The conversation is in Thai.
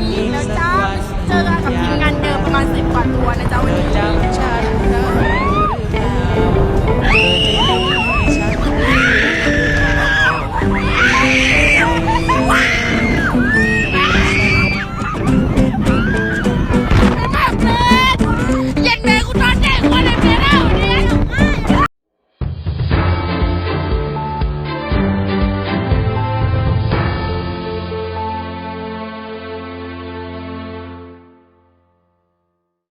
มีแล้วจ้าเจอกันกับทีมงานเดิ